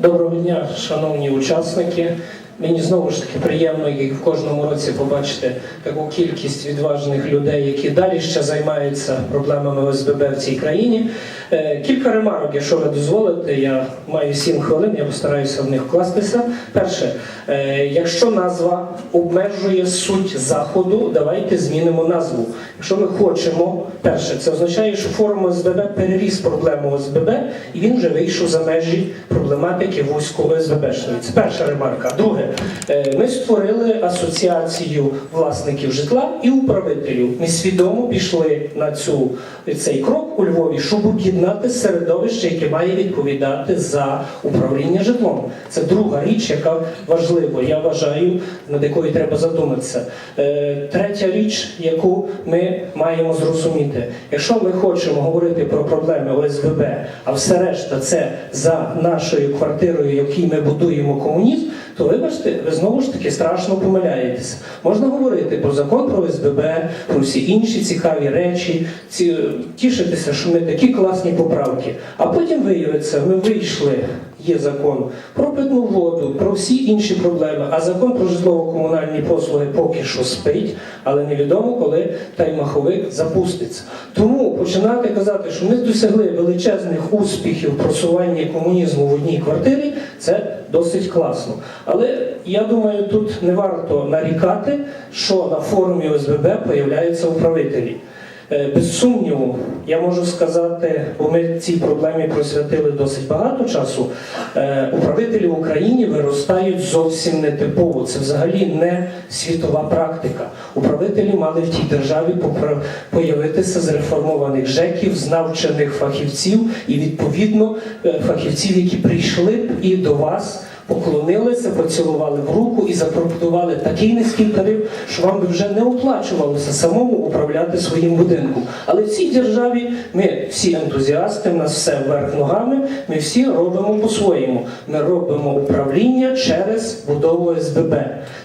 Доброго дня, шановні учасники. Мені знову ж таки приємно, і в кожному році, побачити таку кількість відважних людей, які далі ще займаються проблемами ОСББ в цій країні. Е, Кілька ремарок, якщо ви дозволите, я маю сім хвилин, я постараюся в них вкластися. Перше, е, якщо назва обмежує суть заходу, давайте змінимо назву. Якщо ми хочемо, перше, це означає, що форум ОСББ переріс проблему ОСББ, і він вже вийшов за межі проблематики вузького ОСББшної. Це перша ремарка. Друге, ми створили асоціацію власників житла і управителів. Ми свідомо пішли на цю цей крок у Львові, щоб об'єднати середовище, яке має відповідати за управління житлом. Це друга річ, яка важлива. Я вважаю, над якою треба задуматися. Е, Третя річ, яку ми маємо зрозуміти, якщо ми хочемо говорити про проблеми ОСББ, а все решта це за нашою квартирою, якій ми будуємо комунізм, то вибачте, ви знову ж таки страшно помиляєтеся. Можна говорити про закон про СББ, про всі інші цікаві речі, ці, тішитися, що ми такі класні поправки. А потім виявиться, ми вийшли. Є закон про питну воду, про всі інші проблеми. А закон про житлово-комунальні послуги поки що спить, але невідомо, коли той маховик запуститься. Тому починати казати, що ми досягли величезних успіхів просування комунізму в одній квартирі, це досить класно. Але я думаю, тут не варто нарікати, що на форумі ОСББ появляються управителі. Е, Без сумніву, я можу сказати, бо ми цій проблемі присвятили досить багато часу. е, Управителі в Україні виростають зовсім нетипово. Це взагалі не світова практика. Управителі мали в тій державі появитися з реформованих ЖЕКів, з навчених фахівців і відповідно е, фахівців, які прийшли б і до вас поклонилися, поцілували в руку і запропонували такий низький тариф, що вам би вже не оплачувалося самому управляти своїм будинком. Але в цій державі ми всі ентузіасти, в нас все вверх ногами, ми всі робимо по-своєму. Ми робимо управління через будову СББ.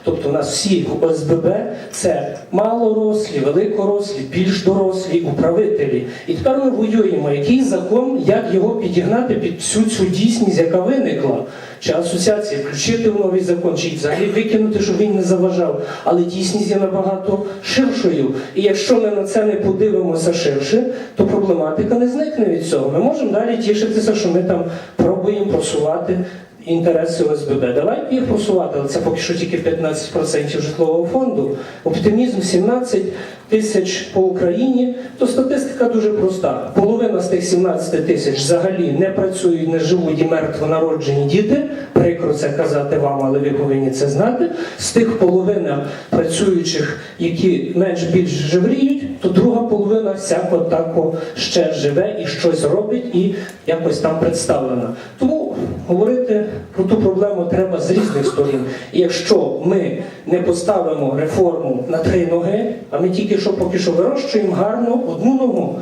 Тобто у нас всі ОСББ це малорослі, великорослі, більш дорослі управителі. І тепер ми воюємо, який закон, як його підігнати під всю цю дійсність, яка виникла. Чи асоціації включити в новий закон, чи взагалі викинути, щоб він не заважав. Але дійсність є набагато ширшою. І якщо ми на це не подивимося ширше, то проблематика не зникне від цього. Ми можемо далі тішитися, що ми там пробуємо просувати. Інтереси ОСББ. Давайте їх просувати, але це поки що тільки 15% житлового фонду. Оптимізм 17 тисяч по Україні, то статистика дуже проста. Половина з тих 17 тисяч взагалі не працюють, не живуть і мертво народжені діти. Прикро це казати вам, але ви повинні це знати. З тих половина працюючих, які менш більш живріють, то друга половина всяко тако ще живе і щось робить і якось там представлена. Тому говорити про ту проблему треба з різних сторін. І якщо ми не поставимо реформу на три ноги, а ми тільки що поки що вирощуємо гарно одну ногу.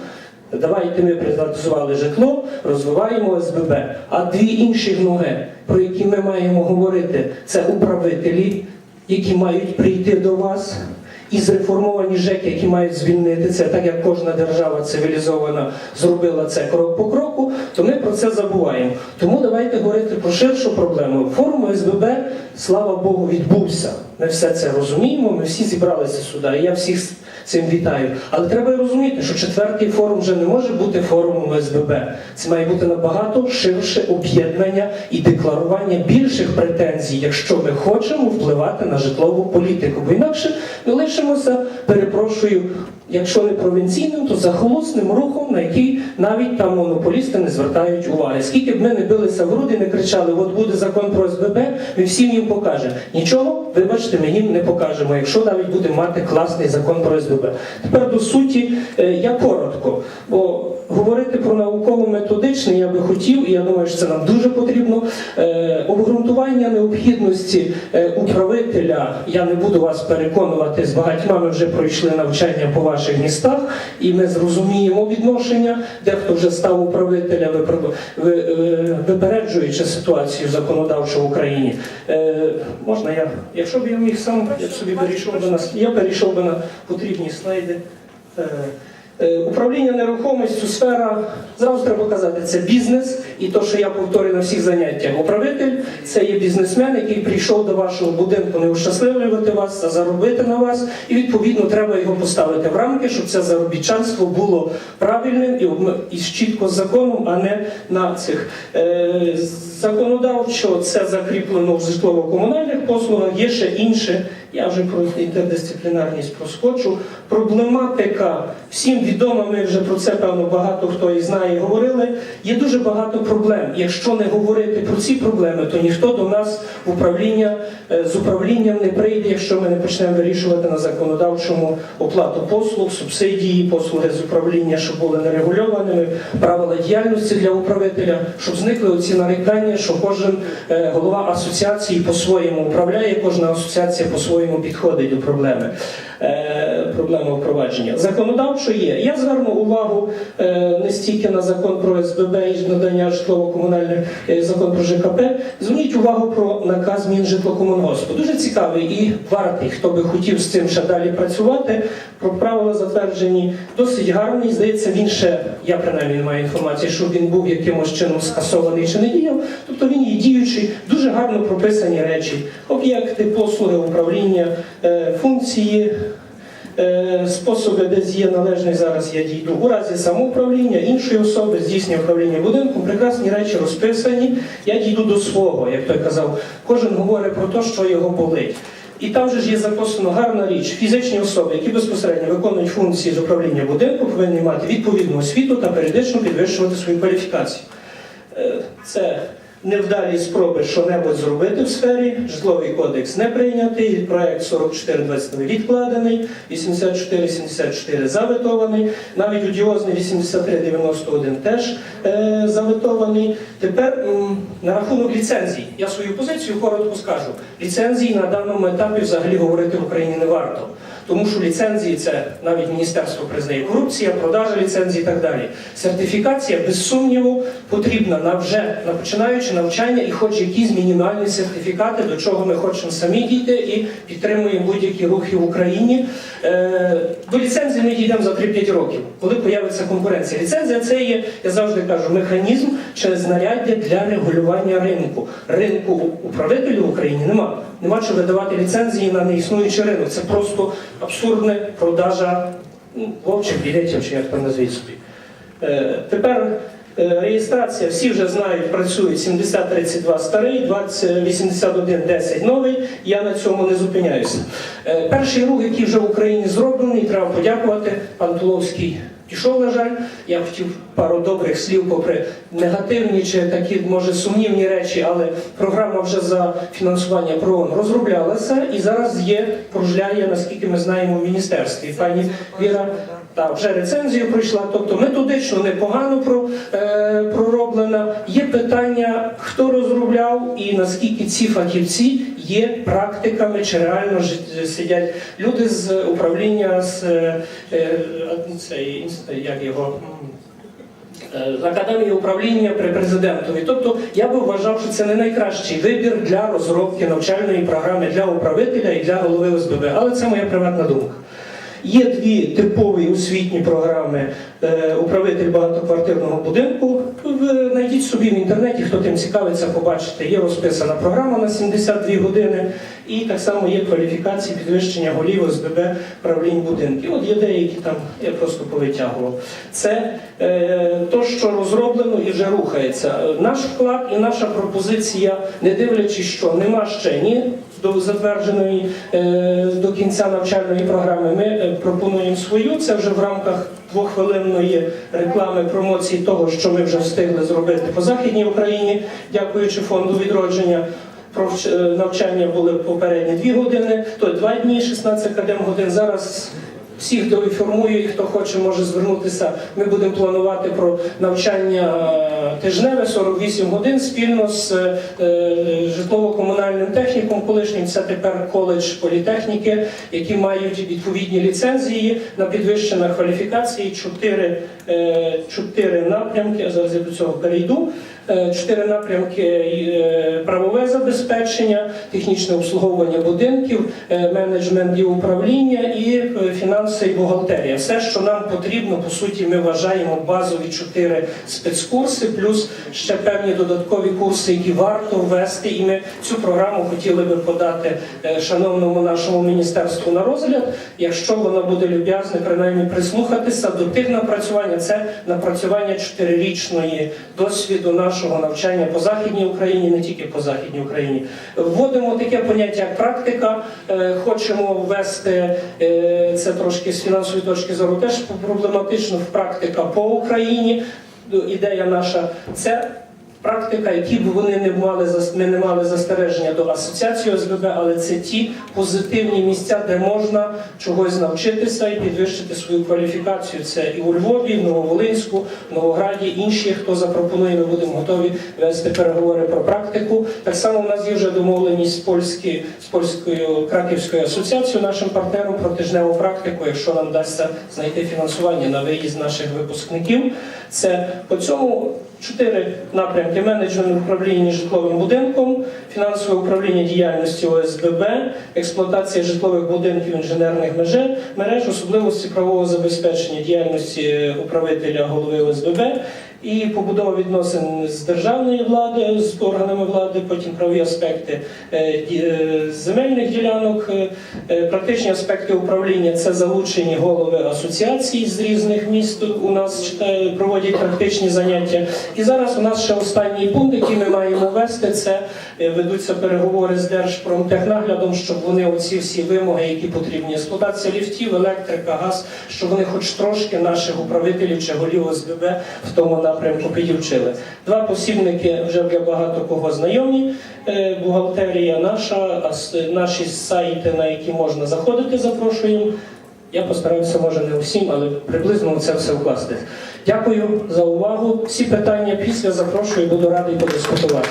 Давайте ми приватизували житло, розвиваємо СББ. А дві інші ноги, про які ми маємо говорити, це управителі, які мають прийти до вас. І зреформовані ЖЕКи, які мають звільнити це, так як кожна держава цивілізована зробила це крок по кроку, то ми про це забуваємо. Тому давайте говорити про ширшу проблему. Форум ОСББ, слава Богу, відбувся. Ми все це розуміємо, ми всі зібралися сюди. Я всіх цим вітаю. Але треба розуміти, що четвертий форум вже не може бути форумом ОСББ. Це має бути набагато ширше об'єднання і декларування більших претензій, якщо ми хочемо впливати на житлову політику. Бо інакше ми лишимося, перепрошую, якщо не провінційним, то захолусним рухом, на який навіть там монополісти не звертають уваги. Скільки б ми не билися в груди, не кричали, от буде закон про СББ, ми всім їм покажемо. Нічого, вибачте, ми їм не покажемо, якщо навіть будемо мати класний закон про СББ. Тепер до суті, е, я коротко, бо говорити про науково-методичне я би хотів, і я думаю, що це нам дуже потрібно. Е, обґрунтування необхідності е, управителя, я не буду вас переконувати, з багатьма ми вже пройшли навчання по ваших містах, і ми зрозуміємо відношення. Дехто вже став управителя, е, випереджуючи ситуацію законодавчу в Україні. Е, можна я, якщо б я міг сам, я б собі перейшов би на я перейшов би на потрібні слайди. Е, Управління нерухомістю, сфера, зразу треба казати, це бізнес, і то, що я повторюю на всіх заняттях. Управитель це є бізнесмен, який прийшов до вашого будинку не ущасливлювати вас, а заробити на вас. І відповідно треба його поставити в рамки, щоб це заробітчанство було правильним і, і чітко з законом, а не на цих е, законодавчо це закріплено в житлово-комунальних послугах. Є ще інше. Я вже про інтердисциплінарність проскочу. Проблематика всім відома, ми вже про це певно багато хто і знає і говорили. Є дуже багато проблем. Якщо не говорити про ці проблеми, то ніхто до нас в управління е, з управлінням не прийде, якщо ми не почнемо вирішувати на законодавчому оплату послуг, субсидії, послуги з управління, щоб були нерегульованими, правила діяльності для управителя, щоб зникли оці нарікання, що кожен е, голова асоціації по-своєму управляє, кожна асоціація по-своєму підходить до проблеми. Е, Проблеми впровадження. Законодавчо є. Я зверну увагу е, не стільки на закон про СББ і надання житлово-комунальних е, закон про ЖКП. Зверніть увагу про наказ Мінжитлокомунгоспу. Дуже цікавий і вартий, хто би хотів з цим ще далі працювати. Про правила затверджені досить гарний. Здається, він ще, я принаймні не маю інформації, що він був якимось чином скасований чи не діяв. Тобто він є діючий, дуже гарно прописані речі, об'єкти, послуги, управління, функції. Е, Способи, де є належний зараз я дійду. У разі самоуправління іншої особи здійснює управління будинком. Прекрасні речі розписані. Я дійду до свого, як той казав. Кожен говорить про те, що його болить. І там же ж є записано гарна річ. Фізичні особи, які безпосередньо виконують функції з управління будинку, повинні мати відповідну освіту та періодично підвищувати свою кваліфікацію. Е, Це невдалі спроби що-небудь зробити в сфері. Житловий кодекс не прийнятий, проект 4422 відкладений, 8474 заветований, навіть одіозний 8391 теж е, заветований. Тепер м, на рахунок ліцензій. Я свою позицію коротко скажу. Ліцензії на даному етапі взагалі говорити в Україні не варто. Тому що ліцензії це навіть міністерство признає корупція, продажа ліцензій і так далі. Сертифікація, без сумніву, потрібна на вже на починаючи навчання і хоч якісь мінімальні сертифікати, до чого ми хочемо самі дійти і підтримуємо будь-які рухи в Україні. Е, до ліцензії ми дійдемо за 3-5 років, коли появиться конкуренція. Ліцензія це є, я завжди кажу, механізм чи знаряддя для регулювання ринку. Ринку управителю в Україні нема. Нема що видавати ліцензії на неіснуючий ринок. Це просто абсурдна продажа ну, вовчих білетів, чи як там назвіть собі. Е, тепер реєстрація, всі вже знають, працює 7032 старий, 208110 новий. Я на цьому не зупиняюся. Е, перший рух, який вже в Україні зроблений, треба подякувати. Пан Туловський пішов, на жаль. Я хотів пару добрих слів, попри негативні чи такі, може, сумнівні речі, але програма вже за фінансування ПРООН розроблялася і зараз є, пружляє, наскільки ми знаємо, в міністерстві. Пані Віра та вже рецензію пройшла, тобто методично непогано про, е, пророблена. Є питання, хто розробляв і наскільки ці фахівці є практиками, чи реально жи- сидять люди з управління з е, е, цей, як його. е, Академії управління при президентові. Тобто я би вважав, що це не найкращий вибір для розробки навчальної програми для управителя і для голови ОСББ. Але це моя приватна думка. Є дві типові освітні програми е, управитель багатоквартирного будинку. Ви знайдіть собі в інтернеті, хто тим цікавиться, побачите. Є розписана програма на 72 години, і так само є кваліфікації підвищення голів ОСББ правлінь будинків. От є деякі там, я просто повитягував. Це е, то, що розроблено і вже рухається. Наш вклад і наша пропозиція, не дивлячись, що нема ще ні до затвердженої е, до кінця навчальної програми. Ми е, пропонуємо свою. Це вже в рамках двохвилинної реклами промоції того, що ми вже встигли зробити по західній Україні, дякуючи фонду відродження. Про е, навчання були попередні дві години, то два дні, 16 кадем годин. Зараз всіх доінформую, і хто хоче, може звернутися. Ми будемо планувати про навчання е, тижневе 48 годин спільно з е, е, житлово-комунальним техніком колишнім. Це тепер коледж політехніки, які мають відповідні ліцензії на підвищення кваліфікації. Чотири, чотири напрямки. Зараз я до цього перейду. Чотири напрямки: правове забезпечення, технічне обслуговування будинків, е, менеджмент і управління і е, фінанси і бухгалтерія. Все, що нам потрібно, по суті, ми вважаємо базові чотири спецкурси, плюс ще певні додаткові курси, які варто ввести. І ми цю програму хотіли би подати е, шановному нашому міністерству на розгляд. Якщо вона буде люб'язне, принаймні прислухатися до тих напрацювань. Це напрацювання чотирирічної досвіду нашого навчання по західній Україні, не тільки по західній Україні. Вводимо таке поняття як практика. Е, Хочемо ввести е, це трошки з фінансової точки зору теж проблематично в практика по Україні. Ідея наша це практика, які б вони не мали ми не мали застереження до асоціації ОСББ, але це ті позитивні місця, де можна чогось навчитися і підвищити свою кваліфікацію. Це і у Львові, і в Нововолинську, в Новограді, інші, хто запропонує, ми будемо готові вести переговори про практику. Так само у нас є вже домовленість з польські, з польською краківською асоціацією, нашим партнером про тижневу практику, якщо нам вдасться знайти фінансування на виїзд наших випускників. Це по цьому чотири напрямки: менеджмент управління житловим будинком, фінансове управління діяльності ОСББ, експлуатація житлових будинків інженерних мереж, особливості правового забезпечення діяльності управителя голови ОСББ. І побудова відносин з державною владою, з органами влади, потім правові аспекти е, е, земельних ділянок, е, практичні аспекти управління це залучені голови асоціацій з різних міст. У нас проводять практичні заняття. І зараз у нас ще останній пункт, який ми маємо ввести, це ведуться переговори з Держпромтехнаглядом, щоб вони оці всі вимоги, які потрібні, експлуатація ліфтів, електрика, газ, щоб вони хоч трошки наших управителів чи голів ОСББ в тому напрямку підівчили. Два посібники вже для багато кого знайомі. Е, Бухгалтерія наша, наші сайти, на які можна заходити, запрошуємо. Я постараюся, може, не всім, але приблизно це все вкласти. Дякую за увагу. Всі питання після запрошую, буду радий подискутувати.